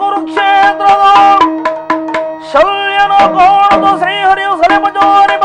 ಕುರುಕ್ಷೇತ್ರದ ಶಲ್ಯನ ಗೋಣದ ಶ್ರೀಹರಿಯು ಸರಿ ಮಜೋರಿ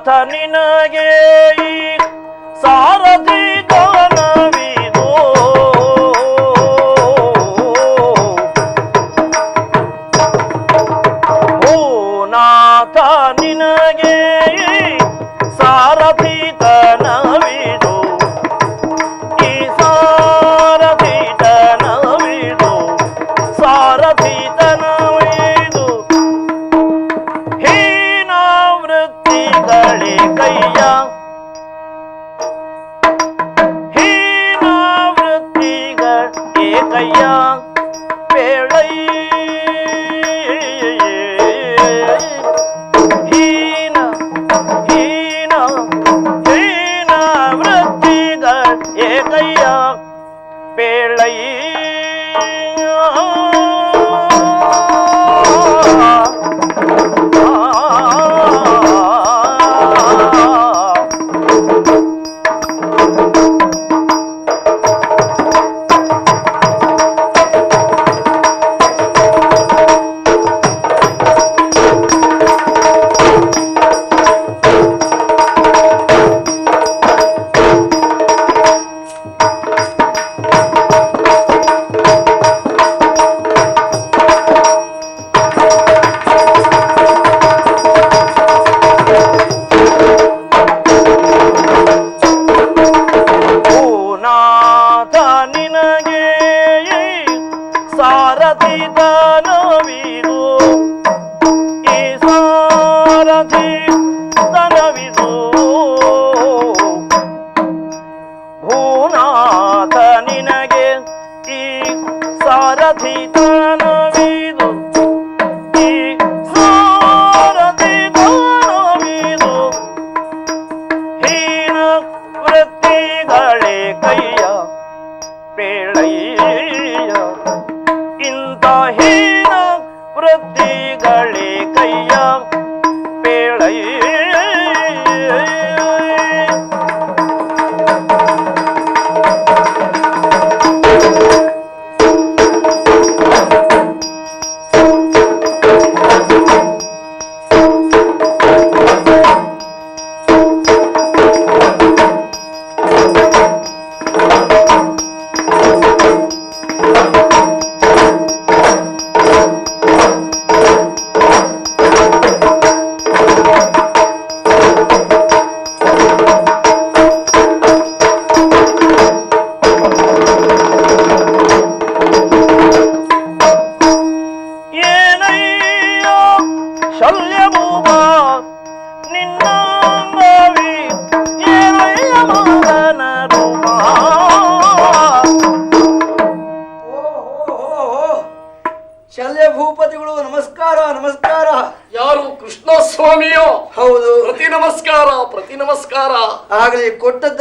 ನಾಥ ನಿನಗೆ ಸಾರಥಿ ದಾನವಿದೋ ಓ ನಾಥ ನಿನಗೆ ಸಾರಥಿ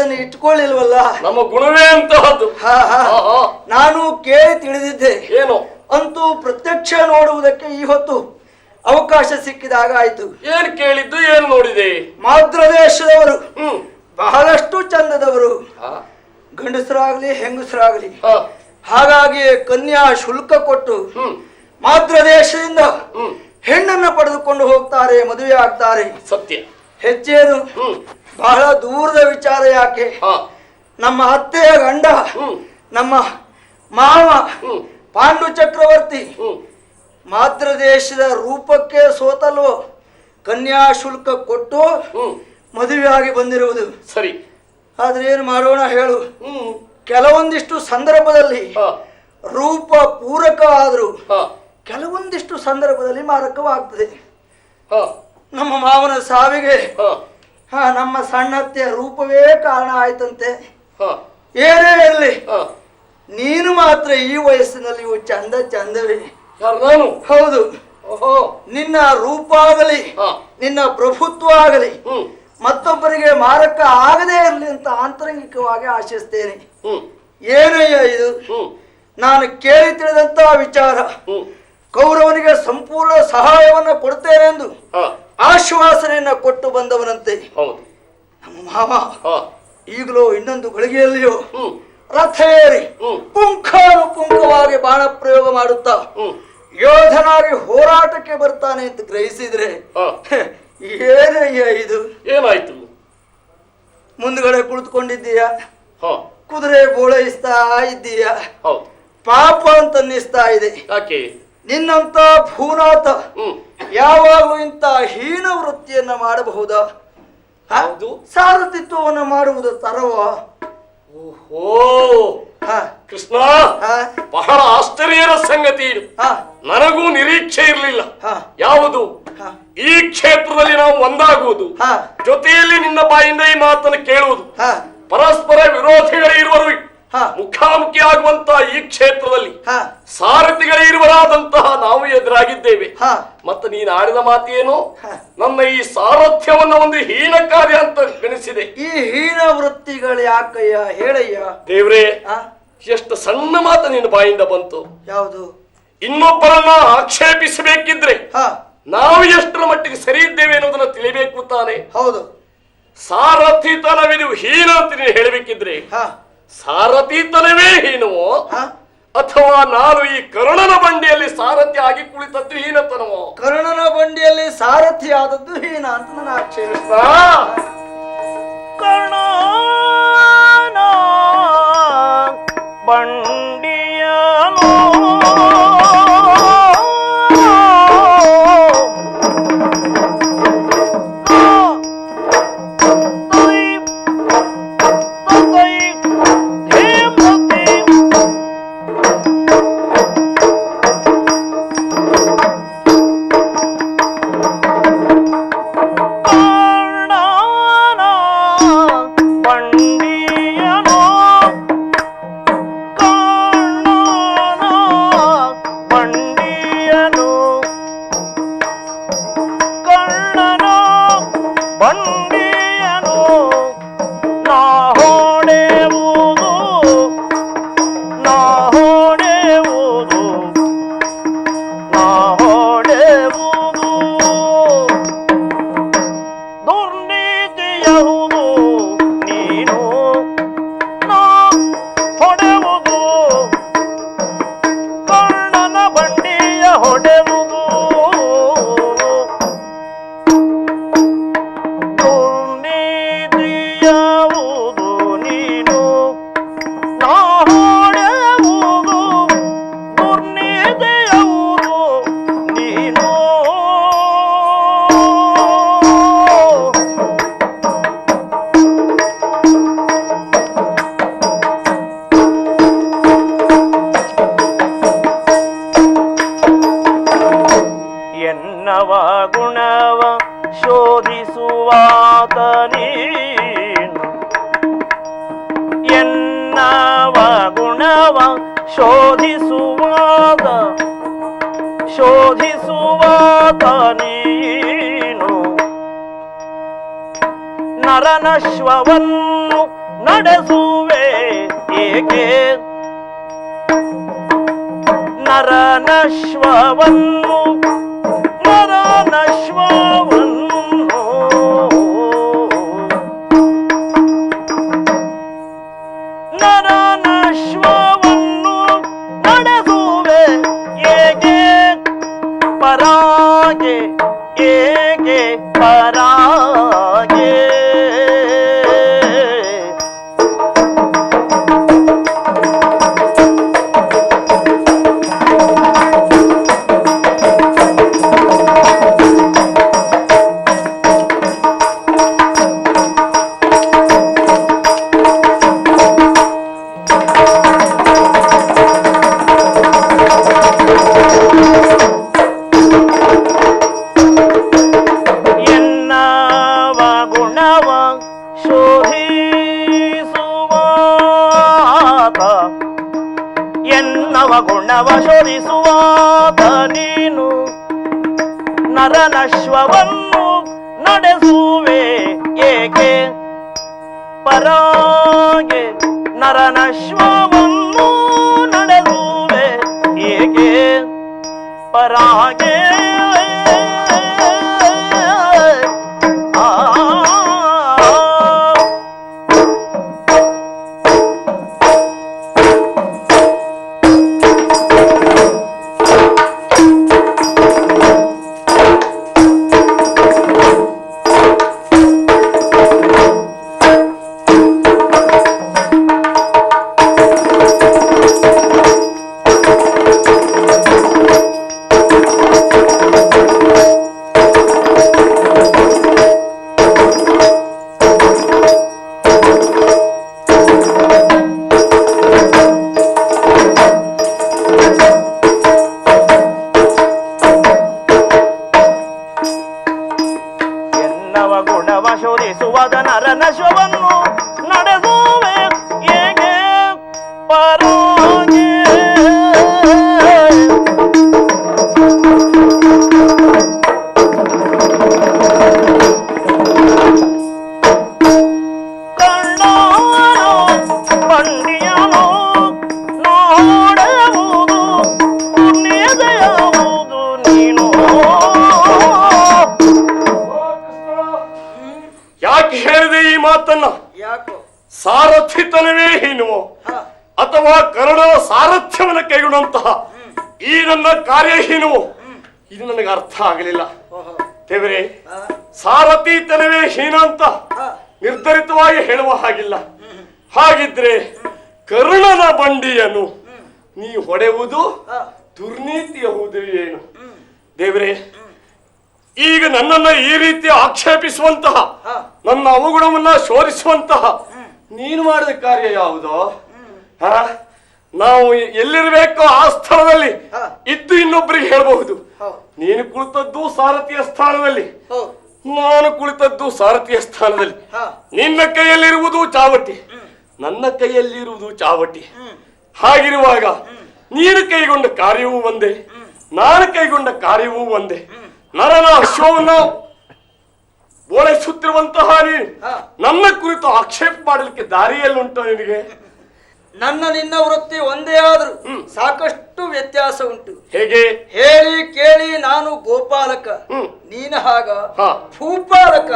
ಕೊಟ್ಟದ್ದನ್ನು ಇಟ್ಕೊಳ್ಳಿಲ್ವಲ್ಲ ನಮ್ಮ ಗುಣವೇ ಅಂತ ಹಾ ಹಾ. ನಾನು ಕೇಳಿ ತಿಳಿದಿದ್ದೆ. ಏನು? ಅಂತೂ ಪ್ರತ್ಯಕ್ಷ ನೋಡುವುದಕ್ಕೆ ಈ ಹೊತ್ತು ಅವಕಾಶ ಸಿಕ್ಕಿದಾಗ ಆಯ್ತು. ಏನ್ ಕೇಳಿದ್ದು ಏನ್ ನೋಡಿದೆ? ಮಾದ್ರ ದೇಶದವರು ಹ್ಮ್. ಬಹಳಷ್ಟು ಚಂದದವರು. ಗಂಡಸರಾಗ್ಲಿ ಹೆಂಗಸರಾಗ್ಲಿ. ಹಾಗಾಗಿ ಕನ್ಯಾ ಶುಲ್ಕ ಕೊಟ್ಟು ಹ್ಮ್. ಮಾತ್ರ ದೇಶದಿಂದ ಹ್ಮ್. ಹೆಣ್ಣನ್ನ ಪಡೆದುಕೊಂಡು ಹೋಗ್ತಾರೆ ಮದುವೆ ಆಗ್ತಾರೆ ಸತ್ಯ. ಹೆಚ್ಚೇನು? ಬಹಳ ದೂರದ ವಿಚಾರ ಯಾಕೆ? ನಮ್ಮ ಅತ್ತೆಯ ಗಂಡ ನಮ್ಮ ಮಾವ ಪಾಂಡು ಚಕ್ರವರ್ತಿ ಮಾತೃ ದೇಶದ ರೂಪಕ್ಕೆ ಸೋತಲು ಕನ್ಯಾ ಶುಲ್ಕ ಕೊಟ್ಟು ಮದುವೆಯಾಗಿ ಬಂದಿರುವುದು. ಸರಿ. ಆದ್ರೆ ಏನು ಮಾಡೋಣ ಹೇಳು? ಕೆಲವೊಂದಿಷ್ಟು ಸಂದರ್ಭದಲ್ಲಿ ರೂಪ ಪೂರಕ ಆದರೂ ಕೆಲವೊಂದಿಷ್ಟು ಸಂದರ್ಭದಲ್ಲಿ ಮಾರಕವಾಗ್ತದೆ. ನಮ್ಮ ಮಾವನ ಸಾವಿಗೆ ಹಾ ನಮ್ಮ ಸಣ್ಣತ್ತೆ ರೂಪವೇ ಕಾರಣ ಆಯ್ತಂತೆ. ಹಾ. ಏನೇ ಇರಲಿ ನೀನು ಮಾತ್ರ ಈ ವಯಸ್ಸಿನಲ್ಲಿ ಇವು ಚಂದ ಚಂದವೇ ಹೌದು. ನಿನ್ನ ರೂಪ ಆಗಲಿ ನಿನ್ನ ಪ್ರಭುತ್ವ ಆಗಲಿ ಮತ್ತೊಬ್ಬರಿಗೆ ಮಾರಕ ಆಗದೇ ಇರಲಿ ಅಂತ ಆಂತರಂಗಿಕವಾಗಿ ಆಶಿಸ್ತೇನೆ. ಏನಯ್ಯ ಇದು? ನಾನು ಕೇಳಿ ತಿಳಿದಂತ ವಿಚಾರ. ಕೌರವನಿಗೆ ಸಂಪೂರ್ಣ ಸಹಾಯವನ್ನು ಕೊಡ್ತೇನೆಂದು. ಹಾ. ಆಶ್ವಾಸನೆಯನ್ನ ಕೊಟ್ಟು ಬಂದವನಂತೆ. ಹೌದು. ನಮ್ಮ ಮಾವ ಈಗಲೂ ಇನ್ನೊಂದು ಗಳಿಗೆಯಲ್ಲಿಯೋ ರಥೇರಿ ಪುಂಖಾನುಪುಂಖವಾಗಿ ಬಾಣ ಪ್ರಯೋಗ ಮಾಡುತ್ತಾ ಯೋಧನಾಗಿ ಹೋರಾಟಕ್ಕೆ ಬರ್ತಾನೆ ಅಂತ ಗ್ರಹಿಸಿದ್ರೆ ಏನಯ್ಯ ಇದು. ಏನಾಯ್ತು? ಮುಂದ್ಗಡೆ ಕುಳಿತುಕೊಂಡಿದ್ದೀಯ? ಕುದುರೆ ಬೋಳೈಸ್ತಾ ಇದ್ದೀಯ? ಪಾಪ ಅಂತ ಅನ್ನಿಸ್ತಾ ಇದೆ ನಿನ್ನಂತ ಭೂನಾಥ ಯಾವಾಗಲೂ ಇಂಥ ಹೀನ ವೃತ್ತಿಯನ್ನ ಮಾಡಬಹುದಾ? ಹೌದು. ಸಾರಥಿತ್ವವನ್ನು ಮಾಡುವುದು ತರವ? ಓಹೋ. ಕೃಷ್ಣ ಬಹಳ ಆಶ್ಚರ್ಯದ ಸಂಗತಿ ನನಗೂ ನಿರೀಕ್ಷೆ ಇರಲಿಲ್ಲ. ಹ, ಯಾವುದು? ಈ ಕ್ಷೇತ್ರದಲ್ಲಿ ನಾವು ಒಂದಾಗುವುದು. ಹ, ಜೊತೆಯಲ್ಲಿ ನಿನ್ನ ಬಾಯಿಂದ ಈ ಮಾತನ್ನು ಕೇಳುವುದು. ಹ, ಪರಸ್ಪರ ವಿರೋಧಿಗಳಿರುವರು ಇರುವರು ಮುಖಾಮುಖಿ ಆಗುವಂತಹ ಈ ಕ್ಷೇತ್ರದಲ್ಲಿ ಹ, ಸಾರಥಿಗಳಿರುವರಾದಂತಹ ನಾವು ಎದುರಾಗಿದ್ದೇವೆ. ಮತ್ತೆ ನೀನು ಆಡಿದ ಮಾತೇನು. ನನ್ನ ಈ ಸಾರಥ್ಯವನ್ನ ಒಂದು ಹೀನ ಕಾರ್ಯ ಅಂತ ಗಣಿಸಿದೆ ಈ ಹೀನ ವೃತ್ತಿಗಳು ಯಾಕಯ್ಯ? ಹೇಳಯ್ಯ. ದೇವ್ರೇ? ಎಷ್ಟು ಸಣ್ಣ ಮಾತು ನಿನ್ನ ಬಾಯಿಂದ ಬಂತು. ಯಾವುದು? ಇನ್ನೊಬ್ಬರನ್ನ ಆಕ್ಷೇಪಿಸಬೇಕಿದ್ರೆ ನಾವು ಎಷ್ಟರ ಮಟ್ಟಿಗೆ ಸರಿ ಇದ್ದೇವೆ ಅನ್ನೋದನ್ನ ತಿಳಿಬೇಕು ತಾನೆ. ಹೌದು. ಸಾರಥಿತನವಿದು ಹೀನ ಅಂತ ನೀನು ಹೇಳಬೇಕಿದ್ರೆ ಸಾರಥಿತನವೇ ಹೀನವೋ? ಅಥವಾ ನಾನು ಈ ಕರುಣನ ಬಂಡಿಯಲ್ಲಿ ಸಾರಥಿ ಆಗಿ ಕುಳಿತದ್ದು ಹೀನತನವೋ? ಕರ್ಣನ ಬಂಡಿಯಲ್ಲಿ ಸಾರಥಿ ಆದದ್ದು ಹೀನ ಅಂತ ನಾನು ಆಕ್ಷೇಪ ಕರ್ಣ ಕರ್ಣನ ನರನಶ್ವವನ್ನು ನಡೆಸುವೆ ಏಕೆ? ನರನಶ್ವವನ್ನು ನರನಶ್ವವನ್ನು. ನರನಶ್ವವನ್ನು ನಡೆಸುವೆ ಏಕೆ? ಪರಾಗೆ ಏಕೆ? ಪರಾಗೆ ನರನಶ್ವವನ್ನು ಗುಣವ ಶೋಧಿಸುವದ ನರನಶವನ್ನು ನಡೆಸುವೆ. ಹೇಗೆ ಪರಾಗೆ ಸಾರಥಿತನವೇ ಹೀನು ಅಥವಾ ಕರುಣ ಸಾರಥ್ಯವನ್ನು ಕೈಗೊಂಡಂತಹ ಈ ನನ್ನ ಕಾರ್ಯಹೀನು ಇದು ನನಗೆ ಅರ್ಥ ಆಗಲಿಲ್ಲ. ದೇವರೇ ಸಾರಥಿ ಸಾರಥಿತನವೇ ಹೀನ ಅಂತ ನಿರ್ಧರಿತವಾಗಿ ಹೇಳುವ ಹಾಗಿಲ್ಲ. ಹಾಗಿದ್ರೆ ಕರುಣನ ಬಂಡಿಯನ್ನು ನೀ ಹೊಡೆಯುವುದು ದುರ್ನೀತಿಯ ಹೌದು ಏನು? ದೇವರೇ ಈಗ ನನ್ನನ್ನ ಈ ರೀತಿ ಆಕ್ಷೇಪಿಸುವಂತಹ ನನ್ನ ಅವಗುಣವನ್ನ ಶೋಧಿಸುವಂತಹ ನೀನು ಮಾಡಿದ ಕಾರ್ಯ ಯಾವುದು? ಹ? ನಾವು ಎಲ್ಲಿರ್ಬೇಕೋ ಆ ಸ್ಥಳದಲ್ಲಿ ಇದ್ದು ಇನ್ನೊಬ್ಬರಿಗೆ ಹೇಳಬಹುದು. ಹೌದು ನೀನು ಕುಳಿತದ್ದು ಸಾರಥಿಯ ಸ್ಥಾನದಲ್ಲಿ. ನಾನು ಕುಳಿತದ್ದು ಸಾರಥಿಯ ಸ್ಥಾನದಲ್ಲಿ. ನಿನ್ನ ಕೈಯಲ್ಲಿರುವುದು ಚಾವಟಿ. ನನ್ನ ಕೈಯಲ್ಲಿರುವುದು ಚಾವಟಿ. ಹಾಗಿರುವಾಗ ನೀನು ಕೈಗೊಂಡ ಕಾರ್ಯವೂ ಒಂದೇ. ನಾನು ಕೈಗೊಂಡ ಕಾರ್ಯವೂ ಒಂದೇ. ನರನ ಅಶ್ವವನ್ನ ಓಲೈಸುತ್ತಿರುವಂತಹ ನೀ. ನನ್ನ ಕುರಿತು ಆಕ್ಷೇಪ ಮಾಡಲಿಕ್ಕೆ ದಾರಿಯಲ್ಲುಂಟು ನಿನಗೆ. ನನ್ನ ನಿನ್ನ ವೃತ್ತಿ ಒಂದೇ ಆದರೂ ಸಾಕಷ್ಟು ವ್ಯತ್ಯಾಸ ಉಂಟು. ಹೇಗೆ? ಹೇಳಿ ಕೇಳಿ ನಾನು ಗೋಪಾಲಕ. ನೀನ ಹಾಗ ಭೂಪಾಲಕ.